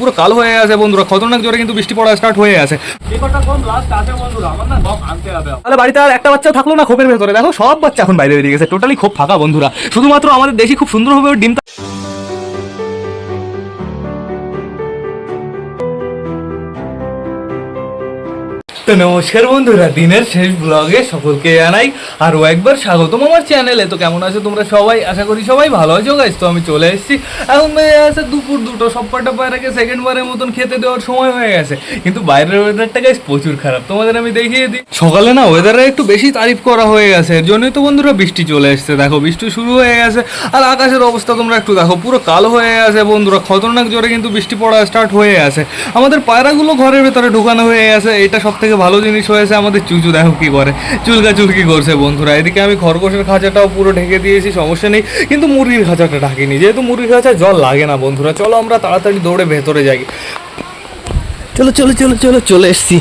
পুরো কালো হয়ে আছে বন্ধুরা। খতরনাক জোরে কিন্তু বৃষ্টি পড়া স্টার্ট হয়ে আছে। তাহলে বাড়িতে আর একটা বাচ্চা থাকল না খোপের ভেতরে। দেখো সব বাচ্চা এখন বাইরে বেরিয়ে গেছে। টোটালি খুব ফাঁকা বন্ধুরা। শুধুমাত্র আমাদের দেশি খুব সুন্দরভাবে ডিম ডিমটা তো নমস্কার বন্ধুরা, দিনের শেষ ব্লগে সকলকে জানাই আরও একবার স্বাগতম আমার চ্যানেলে তো কেমন আছো তোমরা সবাই? আশা করি সবাই ভালো আছো গাইজ তো আমি চলে এসেছি। এখন বেজে আছে দুপুর দুটো, সব কটা পায়রাকে সেকেন্ড বারের মতন খেতে দেওয়ার সময় হয়ে গেছে। কিন্তু বাইরের ওয়েদারটা গাইজ প্রচুর খারাপ। তোমাদের আমি দেখিয়ে দিই। সকালে না ওয়েদারে একটু বেশি তারিফ করা হয়ে গেছে। এর জন্যই তো বন্ধুরা বৃষ্টি চলে এসছে। দেখো, বৃষ্টি শুরু হয়ে গেছে। আর আকাশের অবস্থা তোমরা একটু দেখো। পুরো কালো হয়ে গেছে বন্ধুরা। খতরনাক জোরে কিন্তু বৃষ্টি পড়া স্টার্ট হয়ে গেছে। আমাদের পায়রাগুলো ঘরের ভেতরে ঢুকানো হয়ে গেছে। এটা সব থেকে ভালো জিনিস হয়েছে, আমাদের চুচু দেখো কি করে। চুলকা চুলকি করছে বন্ধুরা। এদিকে আমি খরগোশের খাঁচাটাও পুরো ঢেকে দিয়েছি, সমস্যা নেই। কিন্তু মুরগির খাঁচাটা ঢাকিনি। যেহেতু মুরগির খাঁচায় জল লাগে না বন্ধুরা, চলো আমরা তাড়াতাড়ি দৌড়ে ভেতরে যাই। চলো চলো চলো চলো, চলে এসছি।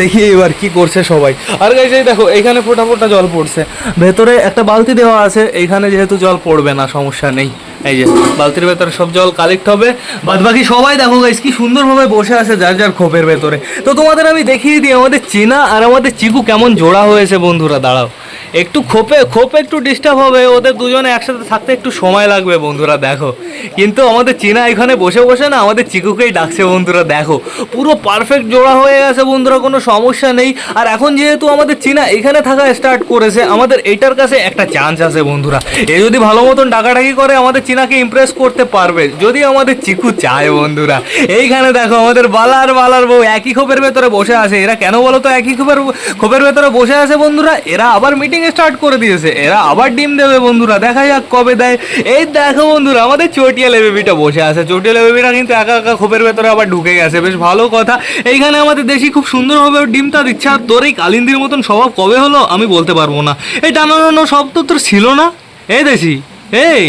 দেখি এবার কি করছে সবাই। আর গাইজ এই দেখো এখানে ফোটা ফোটা জল পড়ছে। ভেতরে একটা বালতি দেওয়া আছে, এইখানে যেহেতু জল পড়বে না, সমস্যা নেই। এই যে, বালতির ভেতরে সব জল কালেক্ট হবে। বাদ বাকি সবাই দেখো গাইস কি সুন্দরভাবে বসে আছে যার যার খোপের ভেতরে। তো তোমাদের আমি দেখিয়ে দিই, আমাদের চীনা আর আমাদের চিকু কেমন জোড়া হয়েছে বন্ধুরা, দাঁড়াও। একটু খোপে খোপে একটু ডিস্টার্ব হবে, ওদের দুজনে একসাথে থাকতে একটু সময় লাগবে বন্ধুরা, দেখো। কিন্তু আমাদের চীনা এখানে বসে বসে না আমাদের চিকুকেই ডাকছে বন্ধুরা, দেখো। পুরো পারফেক্ট জোড়া হয়ে গেছে বন্ধুরা, কোনো সমস্যা নেই। আর এখন যেহেতু আমাদের চীনা এখানে থাকা স্টার্ট করেছে, আমাদের এটার কাছে একটা চান্স আছে বন্ধুরা। এ যদি ভালো মতন ডাকাডাকি করে, আমাদের চীনাকে ইমপ্রেস করতে পারবে। যদি আমাদের চিকু চায় বন্ধুরা। এইখানে দেখো আমাদের বালার বালার বউ একই খোপের ভেতরে বসে আছে। এরা কেন বলো তো একই খোপের খোপের ভেতরে বসে আছে বন্ধুরা? এরা আবার মিটিং স্টার্ট করে দিয়েছে। এরা আবার ডিম দেবে বন্ধুরা, দেখা যাক কবে দেয়। এই দেখো বন্ধুরা, আমাদের চটিয়ালে বেবিটা বসে আছে। চটিয়ালে বেবিটা কিন্তু একা একা খোপের ভেতরে আবার ঢুকে গেছে। বেশ ভালো কথা। এইখানে আমাদের দেশি খুব সুন্দরভাবে ডিমটা দিচ্ছে। আর তোর এই কালিন্দির মতন স্বভাব কবে হলো আমি বলতে পারব না। এই টানানো তো তোর ছিল না। এই দেশি, এই।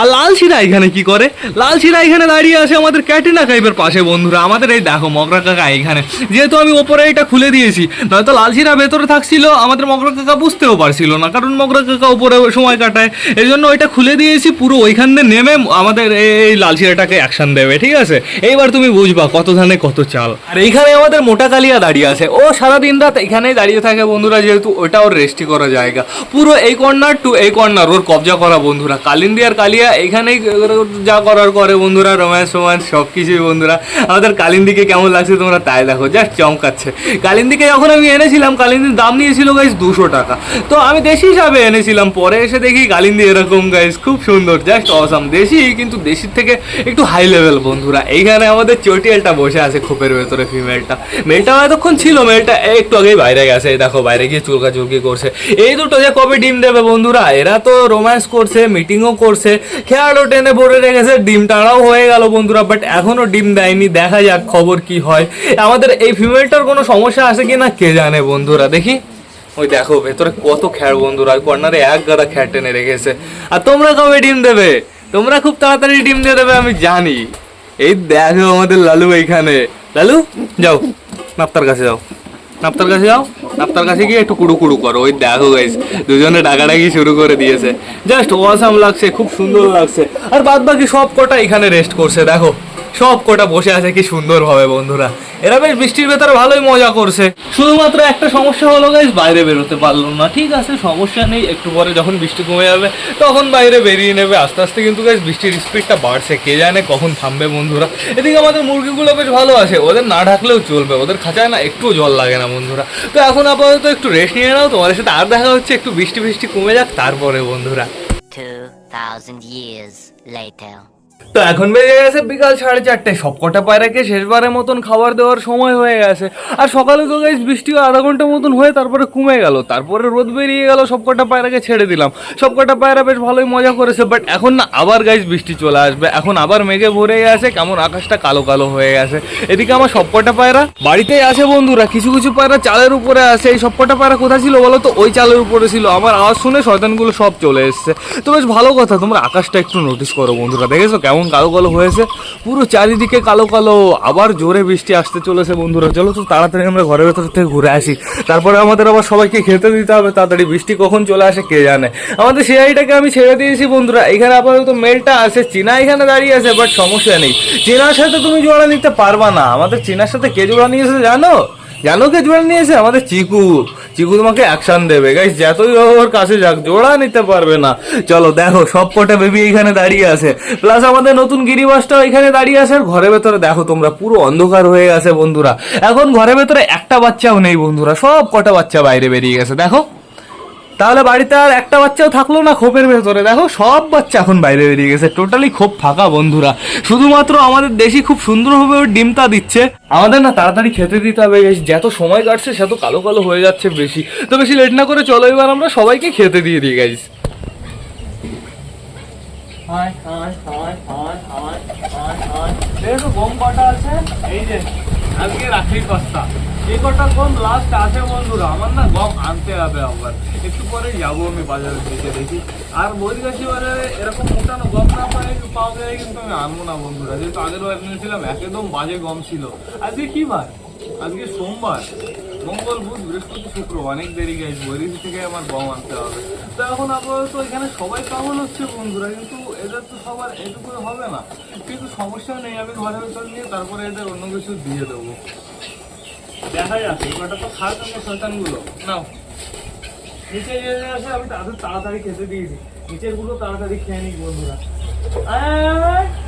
আর লাল শিরা এখানে কি করে? লাল শিরা এখানে দাঁড়িয়ে আছে আমাদের ক্যাটিনা কাইপের পাশে, বন্ধুরা। আমাদের এই দেখো, মগরা কাকা এখানে। যেহেতু আমি ওপরে এটা খুলে দিয়েছি, নয়তো লাল শিরা ভেতরে থাকছিল, আমাদের মগরা কাকা বুঝতেও পারছিল না, কারণ মগরা কাকা উপরে সময় কাটায়। এই জন্য ওইটা খুলে দিয়েছি, পুরো ওইখান দিয়ে নেমে আমাদের এই লাল শিরাটাকে অ্যাকশন দেবে, ঠিক আছে? এইবার তুমি বুঝবা কত ধানে কত চাল। আর এইখানে আমাদের মোটা কালিয়া দাঁড়িয়ে আছে। ও সারা দিন রাত এখানেই দাঁড়িয়ে থাকে, বন্ধুরা, যেহেতু ওটা ওর রেস্টি করা জায়গা। পুরো এই কর্নার টু এই কর্নার ওর কবজা করা, বন্ধুরা। কালিন্দি আর কালিয়া এইখানেই যা করার করে বন্ধুরা, রোম্যান্স ফোম্যান্স সব কিছুই বন্ধুরা। আমাদের কালিন্দিকে কেমন লাগছে তোমরা তাই দেখো, জাস্ট চমকাচ্ছে। কালিন্দিকে যখন আমি এনেছিলাম, কালিন্দির দাম নিয়েছিল গাইজ দুশো টাকা। তো আমি দেশি হিসাবে এনেছিলাম, পরে এসে দেখি কালিন্দি এরকম গাইজ খুব সুন্দর, জাস্ট অসাম দেশি, কিন্তু দেশির থেকে একটু হাই লেভেল বন্ধুরা। এইখানে আমাদের চটিয়ালটা বসে আছে খোপের ভেতরে ফিমেলটা মেলটা এতক্ষণ ছিল মেলটা একটু আগেই বাইরে গেছে দেখো বাইরে গিয়ে চুলকা চুলকি করছে। এই দুটো যে কবে ডিম দেবে বন্ধুরা, এরা তো রোম্যান্স করছে মিটিংও করছে। খেয়ালও টেনে ভরে রেখেছে ডিম টাড়াও হয়ে গেল বন্ধুরা বাট এখনও ডিম দেয়নি, দেখা যাক খবর কি হয়। আমাদের এই ফিমেলটার কোনো সমস্যা আছে কি না কে জানে বন্ধুরা, দেখি। ওই দেখো, ভেতরে কত খ্যার বন্ধুরা কর্নারে এক গাদা খ্যার টেনে রেখেছে। আর তোমরা কবে ডিম দেবে? তোমরা খুব তাড়াতাড়ি ডিম দিয়ে দেবে, আমি জানি। এই দেখো আমাদের লালু এইখানে। লালু, যাও, নাপ্তার কাছে যাও। নাপ্তার কাছে যাও। নাপ্তার কাছে গিয়ে একটু কুড়ু কুড়ু করো। ওই দেখো গাইস দুজনে ডাকাডাকি শুরু করে দিয়েছে। জাস্ট ওয়াসাম লাগছে, খুব সুন্দর লাগছে। আর বাদ বাকি সব কটা এখানে রেস্ট করছে, দেখো। সব কটা বসে আছে কি সুন্দর ভাবে বন্ধুরা। এরা বেশ বৃষ্টির ভেতরে ভালোই মজা করছে। শুধুমাত্র একটা সমস্যা হলো গাইস বাইরে বেরোতে পারলাম না ঠিক আছে? সমস্যা নেই একটু পরে যখন বৃষ্টি কমে যাবে তখন বাইরে বেরিয়ে নেবে। আস্তে আস্তে কিন্তু গাইস বৃষ্টির স্পিডটা বাড়ছে কে জানে কখন থামবে বন্ধুরা। এদিকে আমাদের মুরগিগুলো বেশ ভালো আছে ওদের না ঢাকলেও চলবে ওদের খাঁচায় না একটু জল লাগে না বন্ধুরা। তো এখন আপাতত একটু রেস্ট নিয়ে নাও তোমাদের সাথে আর দেখা হচ্ছে একটু বৃষ্টি বৃষ্টি কমে যাক তারপরে বন্ধুরা। 2,000 years later. তো এখন বেজে গেছে বিকাল সাড়ে চারটে। সবকটা পায়রাকে শেষবারের মতন খাবার দেওয়ার সময় হয়ে গেছে। আর সকালে তো গাইজ বৃষ্টি আধা ঘণ্টা মতন হয়ে তারপরে কমে গেল। তারপরে রোদ বেরিয়ে গেল, সবকটা পায়রাকে ছেড়ে দিলাম। সবকটা পায়রা বেশ ভালোই মজা করেছে বাট এখন না আবার গাইজ বৃষ্টি চলে আসবে। এখন আবার মেঘে ভরে গেছে, কেমন আকাশটা কালো কালো হয়ে গেছে। এদিকে আমার সবকটা পায়রা বাড়িতেই আছে বন্ধুরা, কিছু কিছু পায়রা চালের উপরে আছে। এই সবকটা পায়রা কোথায় ছিল বলো তো? ওই চালের উপরে ছিল। আমার আওয়াজ শুনে শয়তানগুলো সব চলে এসছে। তো বেশ ভালো কথা, তোমরা আকাশটা একটু নোটিস করো বন্ধুরা, দেখেছ কেমন কালো কালো হয়েছে। পুরো চারিদিকে কালো কালো আবার জোরে বৃষ্টি আসতে চলেছে বন্ধুরা। চলো তো তাড়াতাড়ি আমরা ঘরের ভেতর থেকে ঘুরে আসি। তারপরে আমাদের আবার সবাইকে খেতে দিতে হবে। তাড়াতাড়ি বৃষ্টি কখন চলে আসে কে জানে। আমাদের সিআইটাকে আমি ছেড়ে দিয়েছি বন্ধুরা। এখানে আপাতত মেলটা আছে, চীনা এখানে দাঁড়িয়ে আছে বাট সমস্যা নেই। চীনার সাথে তুমি জোড়া নিতে পারবা না। আমাদের চীনার সাথে কে জোড়া নিয়েছে জানো? জানো কে জোড়া নিয়েছে? আমাদের চিকু। চিকু তোমাকে অ্যাকশন দেবে। গাইস যতই ওর কাছে যাক, জোড়া নিতে পারবে না। চলো, দেখো, সব কটা বেবি এখানে দাঁড়িয়ে আছে। প্লাস আমাদের নতুন গিরিবাসটাও এখানে দাঁড়িয়ে আছে, আর ঘরের ভেতরে দেখো তোমরা, পুরো অন্ধকার হয়ে গেছে বন্ধুরা। এখন ঘরের ভেতরে একটা বাচ্চাও নেই বন্ধুরা, সব কটা বাচ্চা বাইরে বেরিয়ে গেছে, দেখো। তাহলে বাড়িতে আর একটা বাচ্চাও থাকল না খোপের ভেতরে। দেখো, সব বাচ্চা এখন বাইরে বেরিয়ে গেছে। টোটালি খোপ ফাঁকা, বন্ধুরা। শুধুমাত্র আমাদের দেশি খুব সুন্দরভাবে ওর ডিমটা দিচ্ছে। আমাদের না তাড়াতাড়ি খেতে দিতে হবে। যত সময় কাটছে, সেত কালো কালো হয়ে যাচ্ছে বেশি। তো বেশি লেট না করে চলো, এবার আমরা সবাইকে খেতে দিয়ে দিই হাই হাই হাই হাই দেখো গম কটা আছে। এই যে আজকে রাখির কস্তা এই কটা গম লাস্ট আছে বন্ধুরা, আমার না গম আনতে হবে আবার। একটু পরে যাব আমি বাজারে থেকে দেখি। আর বৈদিকাশি বাজারে এরকম মোটানো গম না পাই পাওয়া যায় কিন্তু আমি আনব না বন্ধুরা। যেহেতু আগের বার নিয়েছিলাম একদম বাজে গম ছিল। আজকে কি বার? আজকে সোমবার। মঙ্গল, বুধ, বৃহস্পতি শুক্র অনেক দেরি গেছে বৈরিশ থেকে আমার গম আনতে হবে। তো এখন আপাতত এখানে সবাই পাগল হচ্ছে বন্ধুরা, কিন্তু এদের তো সবার এটুকু হবে না। কিন্তু সমস্যা নেই আমি ঘরে ভিতর নিয়ে তারপরে এদের অন্য কিছু দিয়ে দেবো। দেখা যাক ওটা তো খাওয়া তোমার সন্তানগুলো নাও। নিচে যে আছে আমি তাদের তাড়াতাড়ি খেতে দিয়েছি নিচেরগুলো তাড়াতাড়ি খেয়ে নিই বন্ধুরা।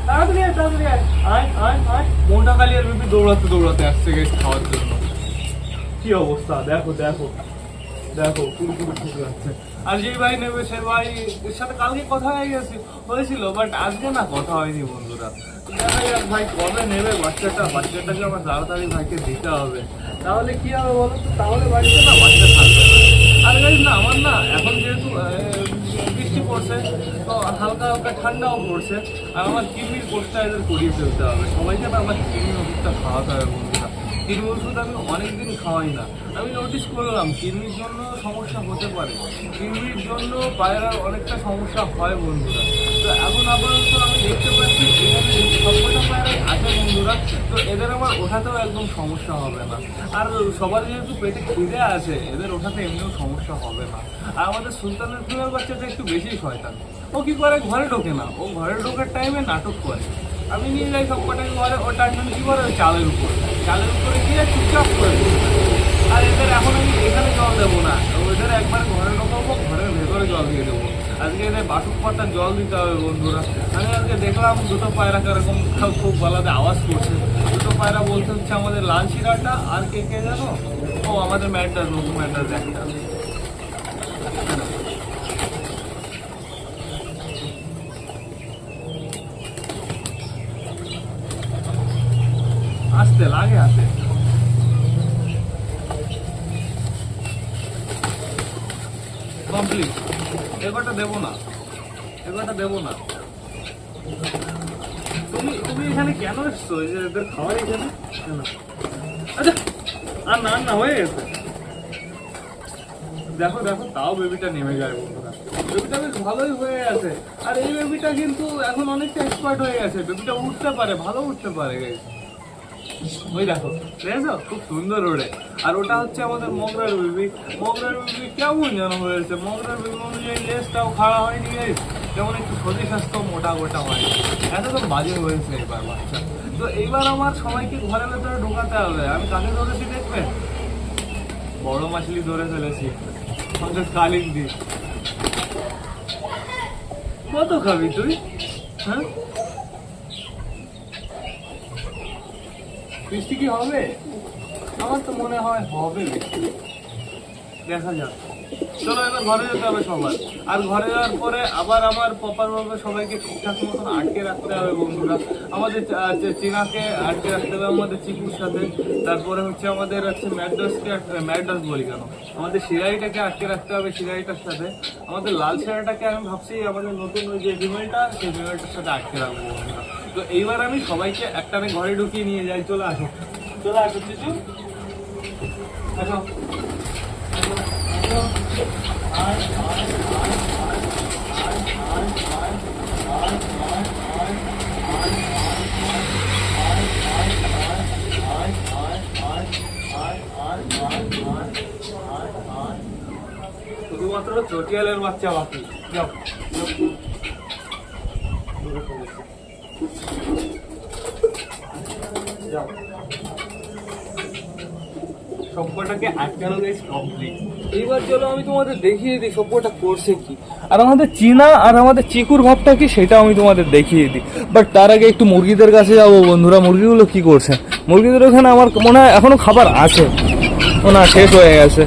তাড়াতাড়ি আয়, তাড়াতাড়ি আয়। আয়, আয়, আয়। মোটা কালিয়ার বিপি দৌড়াতে দৌড়াতে আসছে গেছে খাওয়ার জন্য। কি অবস্থা? দেখো দেখো। দেখো পুরো ফুটে যাচ্ছে। আর যে ভাই নেবে সে ভাই এর সাথে কালকে কথা হয়ে গেছে। হয়েছিল বাট আজকে না কথা হয়নি বন্ধুরা। ভাই কবে নেবে বাচ্চাটা। বাচ্চাটাকে আমার তাড়াতাড়ি ভাইকে দিতে হবে। তাহলে কি হবে বলো তো? তাহলে বাড়িতে না বাচ্চা থাকবে আর গাইজ না, আমার না এখন যেহেতু বৃষ্টি পড়ছে, তো হালকা হালকা ঠান্ডাও পড়ছে। আর আমার কিডনির কোর্সটা এদের করিয়ে ফেলতে হবে। সবাইকে না আমার কিডনির ওষুধটা খাওয়াতে হবে বন্ধুরা। কিডনি ওষুধ আমি অনেকদিন খাওয়াই না। আমি নোটিস করলাম, কিডনির জন্য সমস্যা হতে পারে। কিডনির জন্য পায়রার অনেকটা সমস্যা হয় বন্ধুরা। তো এখন আপাতত আমি দেখতে পাচ্ছি সবকটা পায়রাই আছে বন্ধুরা। তো এদের আমার ওঠাতেও একদম সমস্যা হবে না। আর সবার যেহেতু পেটে খিদে আছে, এদের ওঠাতে এমনিও সমস্যা হবে না। আর আমাদের সুলতানের ফুলের বাচ্চাটা একটু বেশি শয়তান। ও কি করে? ঘরে ঢোকে না। ও ঘরে ঢোকার টাইমে নাটক করে। আমি নিয়ে যাই সব কটাকে ঘরে ও টাইম কি করে চালের উপর। চালের উপরে গিয়ে চুপচাপ করে আর এদের এখন আমি এখানে জল দেবো না। ওদের একবার ঘরে ঢোকাবো, ঘরের ভেতরে জল দিয়ে দেবো। আজকে এদের বাসুক পাতার জল দিতে হবে বন্ধুরা। আমি আজকে দেখলাম দুটো পায়রা কীরকম খুব গলাতে আওয়াজ করছে। দুটো পায়রা বলতে হচ্ছে আমাদের লাল শিরাটা আর কে কে জানো? ও আমাদের ম্যাডার নতুন ম্যাডার একটা আসতে, লাগে আসে। কমপ্লিট না? না? তুমি তুমি এখানে কেন এসছো? এদের এখানে? আচ্ছা আর না না হয়ে গেছে। দেখো দেখো, তাও বেবিটা নেমে যায় বন্ধুরা। বেবিটা বেশ ভালোই হয়ে আছে আর এই বেবিটা কিন্তু এখন অনেকটা এক্সপার্ট হয়ে গেছে। বেবিটা উঠতে পারে, ভালো উঠতে পারে guys। ওই দেখো দেখেছ খুব সুন্দর ওড়ে। আর ওটা হচ্ছে আমাদের মগরার বেবি। মগরার বেবি কেমন যেন হয়েছে মগরার বেবি অনুযায়ী লেজটাও খাড়া হয়নি guys। যেমন একটু শরীর স্বাস্থ্য মোটা গোটা হয় এত তো বাজে হয়েছে এবার, বাচ্চা। তো এইবার আমার সবাইকে ঘরের ভেতরে ঢোকাতে হবে। আমি কাকে ধরেছি দেখবেন বড় মাছলি ধরে ফেলেছি। আমাদের কালিক দি কত খাবি তুই? হ্যাঁ? বৃষ্টি কি হবে? আমার তো মনে হয় হবে বৃষ্টি। দেখা যাক। চলো এবার ঘরে যেতে হবে সবার আর ঘরে যাওয়ার পরে আবার আমার প্রপার ভাবে সবাইকে ঠিকঠাক মতন আটকে রাখতে হবে, বন্ধুরা। আমাদের চীনাকে আটকে রাখতে হবে আমাদের চিকুর সাথে। তারপরে হচ্ছে আমাদের হচ্ছে ম্যাডাসকে ম্যাডাস বলি কেন? আমাদের সিরাইটাকে আটকে রাখতে হবে সিরাইটার সাথে। আমাদের লাল সিরাইটাকে আমি ভাবছি আমাদের নতুন ওই যে ফিমেলটা সেই ফিমেলটার সাথে আটকে রাখব, বন্ধুরা। তো এইবার আমি সবাইকে একটানে ঘরে ঢুকিয়ে নিয়ে যাই। চলে আসো। চলে আসো কিছু আসো। শুধুমাত্র চটিয়ালের বাচ্চা বাকি। যাও। যাও। গেছে এইবার চলো আমি তোমাদের দেখিয়ে দিই সভ্যটা করছে কি। আর আমাদের চীনা আর আমাদের চিকুর ভাবটা কি সেটা আমি তোমাদের দেখিয়ে দিই। বাট তার আগে একটু মুরগিদের কাছে যাব বন্ধুরা। মুরগিগুলো কি করছে? মুরগিদের ওখানে আমার মনে হয় এখনও খাবার আছে। না শেষ হয়ে গেছে।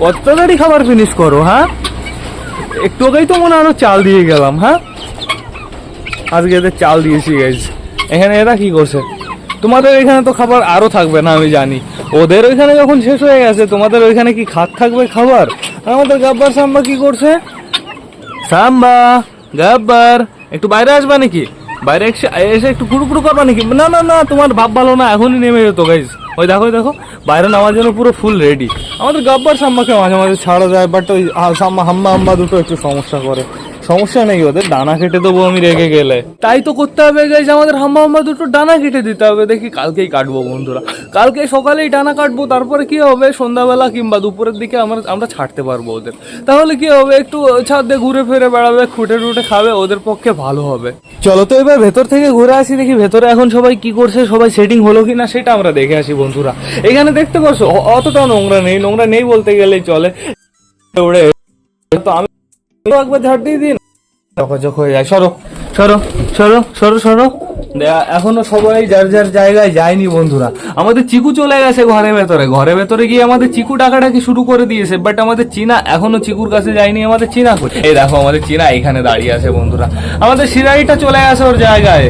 কত তাড়াতাড়ি খাবার ফিনিশ করো হ্যাঁ? একটু আগেই তো মনে আরও চাল দিয়ে গেলাম হ্যাঁ? আজকে এদের চাল দিয়েছি গাইজ এখানে এরা কি করছে? তোমাদের এখানে তো খাবার আরও থাকবে না, আমি জানি। ওদের ওইখানে যখন শেষ হয়ে গেছে, তোমাদের ওইখানে কি খাত থাকবে খাবার? আমাদের গাব্বার সাম্বা কি করছে? সাম্বা, গাব্বার, একটু বাইরে আসবা নাকি? বাইরে এসে একটু ফুরু ফুরু করবা নাকি? না না না, তোমার ভাব ভালো না, এখনই নেমে যেত গাইজ ওই দেখো দেখো, বাইরে নামার জন্য পুরো ফুল রেডি আমাদের গাব্বার সাম্বাকে মাঝে মাঝে ছাড়া যায় বাট ওই সাম্বা, হাম্বা হাম্বা দুটো একটু সমস্যা করে। সমস্যা নেই ওদের ডানা কেটে দেবো আমি রেগে গেলে। তাই তো করতে হবে গাইজ আমাদের হাম্বা হাম্বা দুটো ডানা কেটে দিতে হবে। দেখি কালকেই কাটবো বন্ধুরা। কালকে সকালেই ডানা কাটবো তারপরে কি হবে? সন্ধ্যাবেলা কিংবা দুপুরের দিকে আমরা আমরা ছাড়তে পারব ওদের। তাহলে কি হবে? একটু ছাদ দিয়ে ঘুরে ফিরে বেড়াবে খুঁটে টুটে খাবে ওদের পক্ষে ভালো হবে। চলো তো এবার ভেতর থেকে ঘুরে আসি দেখি ভেতরে এখন সবাই কি করছে সবাই সেটিং হলো কি না সেটা আমরা দেখে আসি বন্ধুরা। এখানে দেখতে পারছ অ- অতটা নোংরা নেই নোংরা নেই বলতে গেলেই চলে। তো আমি একবার ঝাড় দিয়ে দিন চকাচক হয়ে যায় সরো সরো সরো সরো সরো। এখনও সবাই যার যার জায়গায় যায়নি বন্ধুরা। আমাদের চিকু চলে গেছে ঘরের ভেতরে। ঘরের ভেতরে গিয়ে আমাদের চিকু ডাকাডাকি শুরু করে দিয়েছে বাট আমাদের চীনা এখনও চিকুর কাছে যায়নি, আমাদের চীনা? এই দেখো, আমাদের চীনা এখানে দাঁড়িয়ে আছে বন্ধুরা। আমাদের সিরাইটা চলে গেছে ওর জায়গায়।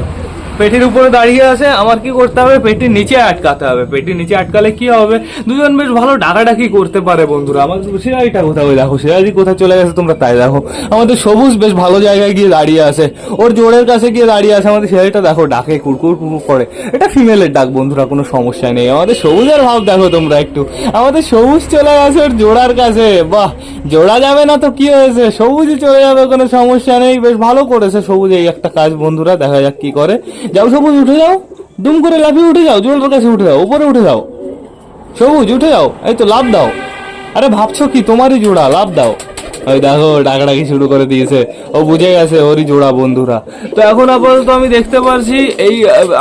পেটির উপরে দাঁড়িয়ে আছে, আমার কি করতে হবে? পেটির নিচে আটকাতে হবে। পেটির নিচে আটকালে কি হবে? দুজন বেশ ভালো ডাকাডাকি করতে পারে বন্ধুরা। আমার সিরাজিটা কোথায়? দেখো সিরাজি কোথায় চলে গেছে তোমরা তাই দেখো। আমাদের সবুজ বেশ ভালো জায়গায় গিয়ে দাঁড়িয়ে আছে। ওর জোরের কাছে গিয়ে দাঁড়িয়ে আছে। আমাদের সিরাজিটা দেখো, ডাকে কুরকুর কুকুর করে। এটা ফিমেলের ডাক বন্ধুরা, কোনো সমস্যা নেই। আমাদের সবুজের ভাব দেখো তোমরা একটু। আমাদের সবুজ চলে গেছে ওর জোড়ার কাছে। বাহ! জোড়া যাবে না তো কি হয়েছে? সবুজই চলে যাবে, কোনো সমস্যা নেই। বেশ ভালো করেছে সবুজ এই একটা কাজ বন্ধুরা। দেখা যাক কি করে। যাও, সবুজ উঠে যাও, দুম করে লাফিয়ে উঠে যাও জোড়ার কাছে উঠে যাও, উপরে উঠে যাও। সবুজ, উঠে যাও, এই তো লাভ দাও। আরে ভাবছ কি, তোমারই জোড়া লাভ দাও। ওই দেখো, ডাকাডাকি শুরু করে দিয়েছে। ও বুঝে গেছে, ওরই জোড়া, বন্ধুরা। তো এখন আপাতত আমি দেখতে পারছি, এই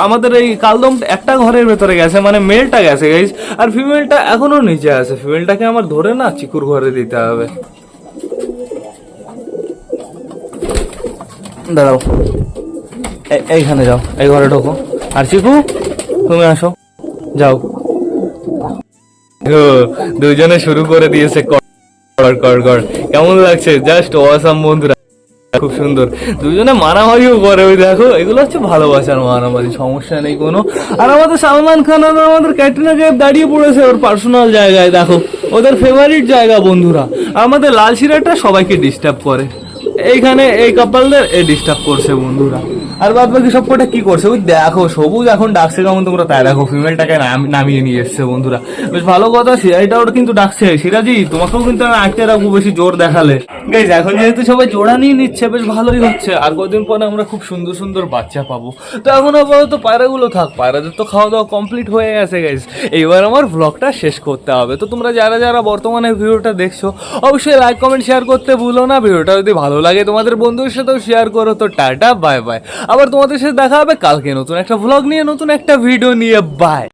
আমাদের এই কালদম একটা ঘরের ভেতরে গেছে মানে মেলটা গেছে গাইস আর ফিমেলটা এখনও নিচে আছে। ফিমেলটাকে আমার ধরে না, চিকুর ঘরে দিতে হবে। দাঁড়াও। এইখানে যাও, এই ঘরে ঢোকো। আর চিকু তুমি আসো। যাও। দুজনে শুরু করে দিয়েছে কেমন লাগছে? জাস্ট অসাম বন্ধুরা। খুব সুন্দর। দুজনে মারামারিও করে ওই দেখো, এগুলো হচ্ছে ভালোবাসার মারামারি, সমস্যা নেই কোনো। আর আমাদের সালমান খান আর আমাদের ক্যাটরিনা কাইফ দাঁড়িয়ে পড়েছে ওর পার্সোনাল জায়গায়, দেখো। ওদের ফেভারিট জায়গা বন্ধুরা। আমাদের লাল সিরাটা সবাইকে ডিস্টার্ব করে। এইখানে এই কাপালদের এ ডিস্টার্ব করছে বন্ধুরা। আর বাদ বাকি সব কটা কি করছে? ওই দেখো, সবুজ এখন ডাকছে কেমন তোমরা তাই দেখো ফিমেলটাকে নামিয়ে নিয়ে এসছে বন্ধুরা। বেশ ভালো কথা সিরাজিটা ওটা কিন্তু ডাকছে সিরাজি, তোমাকেও কিন্তু আমি আটকে রাখব বেশি জোর দেখালে। গাইজ এখন যেহেতু সবাই জোড়া নিয়ে নিচ্ছে, বেশ ভালোই হচ্ছে। আর কদিন পরে আমরা খুব সুন্দর সুন্দর বাচ্চা পাবো। তো এখন আপাতত পায়রাগুলো থাক, পায়রাদের তো খাওয়া দাওয়া কমপ্লিট হয়ে গেছে গাইজ এইবার আমার ব্লগটা শেষ করতে হবে। তো তোমরা যারা যারা বর্তমানে ভিডিওটা দেখছ, অবশ্যই লাইক কমেন্ট শেয়ার করতে ভুলো না। ভিডিওটা যদি ভালো লাগে তোমাদের বন্ধুদের সাথেও শেয়ার করো। তো টাটা বাই বাই আবার তোমাদের সাথে দেখা হবে কালকে নতুন একটা ভ্লগ নিয়ে, নতুন একটা ভিডিও নিয়ে। বাই